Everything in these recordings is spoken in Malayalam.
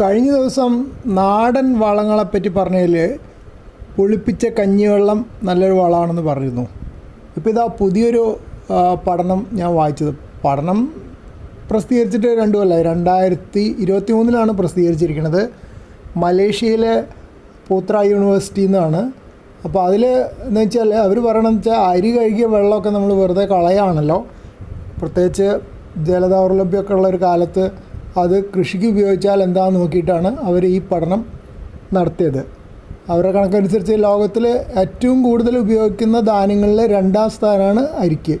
കഴിഞ്ഞ ദിവസം നാടൻ വളങ്ങളെപ്പറ്റി പറഞ്ഞതിൽ പുളിപ്പിച്ച കഞ്ഞിവെള്ളം നല്ലൊരു വളമാണെന്ന് പറഞ്ഞിരുന്നു. ഇപ്പോൾ ഇതാ പുതിയൊരു പഠനം ഞാൻ വായിച്ചത്. പഠനം പ്രസിദ്ധീകരിച്ചിട്ട് രണ്ടു കൊല്ലായി. രണ്ടായിരത്തി ഇരുപത്തി മൂന്നിലാണ് പ്രസിദ്ധീകരിച്ചിരിക്കുന്നത്. മലേഷ്യയിലെ പൂത്ര യൂണിവേഴ്സിറ്റിയിൽ നിന്നാണ് അപ്പോൾ അതിൽ എന്ന് വെച്ചാൽ അവർ പറയണമെന്ന് വെച്ചാൽ അരി കഴുകിയ വെള്ളമൊക്കെ നമ്മൾ വെറുതെ കളയാണല്ലോ. പ്രത്യേകിച്ച് ജലദൗർലഭ്യമൊക്കെ ഉള്ള ഒരു കാലത്ത് അത് കൃഷിക്ക് ഉപയോഗിച്ചാൽ എന്താണെന്ന് നോക്കിയിട്ടാണ് അവർ ഈ പഠനം നടത്തിയത്. അവരുടെ കണക്കനുസരിച്ച് ലോകത്തിൽ ഏറ്റവും കൂടുതൽ ഉപയോഗിക്കുന്ന ധാന്യങ്ങളിൽ രണ്ടാം സ്ഥാനമാണ് അരിക്ക്.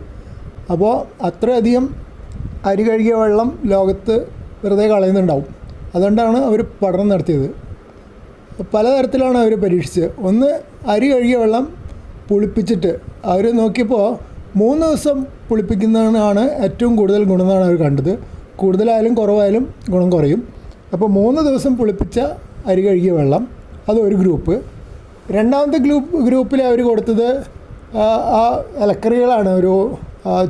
അപ്പോൾ അത്രയധികം അരി കഴുകിയ വെള്ളം ലോകത്ത് വെറുതെ കളയുന്നുണ്ടാവും. അതുകൊണ്ടാണ് അവർ പഠനം നടത്തിയത്. പലതരത്തിലാണ് അവർ പരീക്ഷിച്ചത്. ഒന്ന് അരി കഴുകിയ വെള്ളം പുളിപ്പിച്ചിട്ട് അവർ നോക്കിയപ്പോൾ മൂന്ന് ദിവസം പുളിപ്പിക്കുന്നതാണ് ഏറ്റവും കൂടുതൽ ഗുണമെന്നാണ് അവർ കണ്ടത്. കൂടുതലായാലും കുറവായാലും ഗുണം കുറയും. അപ്പോൾ മൂന്ന് ദിവസം പുളിപ്പിച്ച അരി കഴുകിയ വെള്ളം അത് ഒരു ഗ്രൂപ്പ്. രണ്ടാമത്തെ ഗ്രൂപ്പ് ഗ്രൂപ്പിൽ അവർ കൊടുത്തത് ആ, ഇലക്കറികളാണ് ഒരു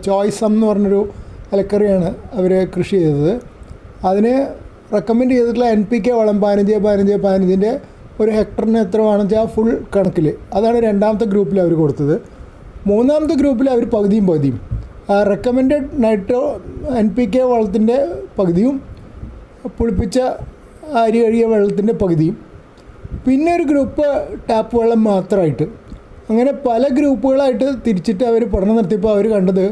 ചോയ്സം എന്ന് പറഞ്ഞൊരു ഇലക്കറിയാണ് അവർ കൃഷി ചെയ്തത്. അതിന് റെക്കമെൻഡ് ചെയ്തിട്ടുള്ള എൻ പി കെ വളം പതിനഞ്ച് പതിനഞ്ച് പതിനഞ്ചിന്റെ ഒരു ഹെക്ടറിന് എത്ര വേണമെന്ന് വെച്ചാൽ ഫുൾ കണക്കിൽ. അതാണ് രണ്ടാമത്തെ ഗ്രൂപ്പിൽ അവർ കൊടുത്തത്. മൂന്നാമത്തെ ഗ്രൂപ്പിൽ അവർ പകുതിയും പകുതിയും. Recommended nitro N P K വളത്തിന്റെ പകുതിയും പുളിപ്പിച്ച അരി കഴിയ വെള്ളത്തിന്റെ പകുതിയും. പിന്നെ ഒരു ഗ്രൂപ്പ് ടാപ്പ് വെള്ളം മാത്രമായിട്ട്. അങ്ങനെ പല ഗ്രൂപ്പുകളായിട്ട് തിരിച്ചിട്ട് അവർ പഠനം നടത്തിയപ്പോൾ അവർ കണ്ടത്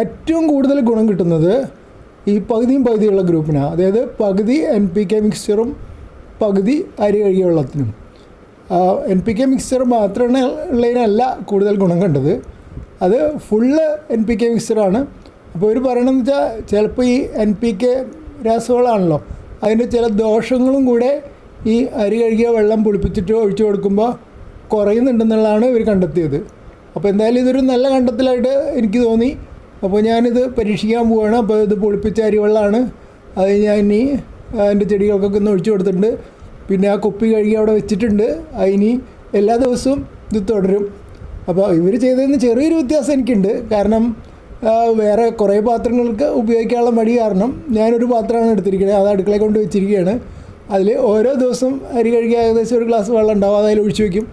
ഏറ്റവും കൂടുതൽ ഗുണം കിട്ടുന്നത് ഈ പകുതിയും പകുതിയുള്ള ഗ്രൂപ്പിനാണ് അതായത് പകുതി എൻ പി കെ മിക്സ്ചറും പകുതി അരി കഴുകിയ വെള്ളത്തിനും. എൻ പി കെ മിക്സ്ചർ മാത്രമാണ് ഉള്ളതിനല്ല കൂടുതൽ ഗുണം കണ്ടത്. അത് ഫുള്ള് എൻ പി കെ മിക്സ്ചറാണ് അപ്പോൾ ഒരു പറയണമെന്ന് വെച്ചാൽ ചിലപ്പോൾ ഈ എൻ പി കെ രാസവളമാണല്ലോ അതിന്റെ ചില ദോഷങ്ങളും കൂടെ ഈ അരി കഴുകിയ വെള്ളം പുളിപ്പിച്ചിട്ട് ഒഴിച്ചു കൊടുക്കുമ്പോൾ കുറയുന്നുണ്ടെന്നുള്ളതാണ് ഇവർ കണ്ടെത്തിയത്. അപ്പോൾ എന്തായാലും ഇതൊരു നല്ല കണ്ടെത്തലായിട്ട് എനിക്ക് തോന്നി. അപ്പോൾ ഞാനിത് പരീക്ഷിക്കാൻ പോവുകയാണ് അപ്പോൾ ഇത് പുളിപ്പിച്ച അരിവെള്ളമാണ് അത് ഞാൻ ഇനി എന്റെ ചെടികൾക്കൊക്കെ ഒന്ന് ഒഴിച്ചു കൊടുത്തിട്ടുണ്ട്. പിന്നെ ആ കുപ്പി കഴുകി അവിടെ വെച്ചിട്ടുണ്ട്. അതിനി എല്ലാ ദിവസവും ഇത് തുടരും. അപ്പോൾ ഇവർ ചെയ്തതിന് ചെറിയൊരു വ്യത്യാസം എനിക്കുണ്ട്. കാരണം വേറെ കുറേ പാത്രങ്ങൾക്ക് ഉപയോഗിക്കാനുള്ള മടി കാരണം ഞാനൊരു പാത്രമാണ് എടുത്തിരിക്കുന്നത് അത് അടുക്കളയിൽ കൊണ്ട് വെച്ചിരിക്കുകയാണ് അതിൽ ഓരോ ദിവസം അരി കഴുകി ഏകദേശം ഒരു ഗ്ലാസ് വെള്ളം ഉണ്ടാവും അതായത് ഒഴിച്ചു വയ്ക്കും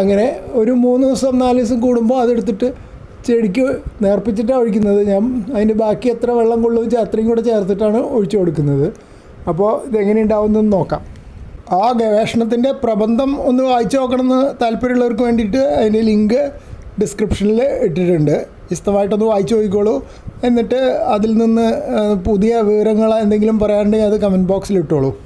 അങ്ങനെ ഒരു മൂന്ന് ദിവസം നാല് ദിവസം കൂടുമ്പോൾ അതെടുത്തിട്ട് ചെടിക്ക് നേർപ്പിച്ചിട്ടാണ് ഒഴിക്കുന്നത്. ഞാൻ അതിന്റെ ബാക്കി എത്ര വെള്ളം കൊള്ളുമെന്ന് വെച്ചാൽ അത്രയും കൂടെ ചേർത്തിട്ടാണ് ഒഴിച്ചു കൊടുക്കുന്നത്. അപ്പോൾ ഇതെങ്ങനെ ഉണ്ടാവുമെന്ന് നോക്കാം. ആ ഗവേഷണത്തിന്റെ പ്രബന്ധം ഒന്ന് വായിച്ചു നോക്കണമെന്ന് താല്പര്യമുള്ളവർക്ക് വേണ്ടിയിട്ട് അതിന്റെ ലിങ്ക് ഡിസ്ക്രിപ്ഷനിൽ ഇട്ടിട്ടുണ്ട്. വിശദമായിട്ടൊന്ന് വായിച്ചു നോക്കിക്കോളൂ. എന്നിട്ട് അതിൽ നിന്ന് പുതിയ വിവരങ്ങൾ എന്തെങ്കിലും പറയാണ്ടെങ്കിൽ അത് കമന്റ് ബോക്സിൽ ഇട്ടോളൂ.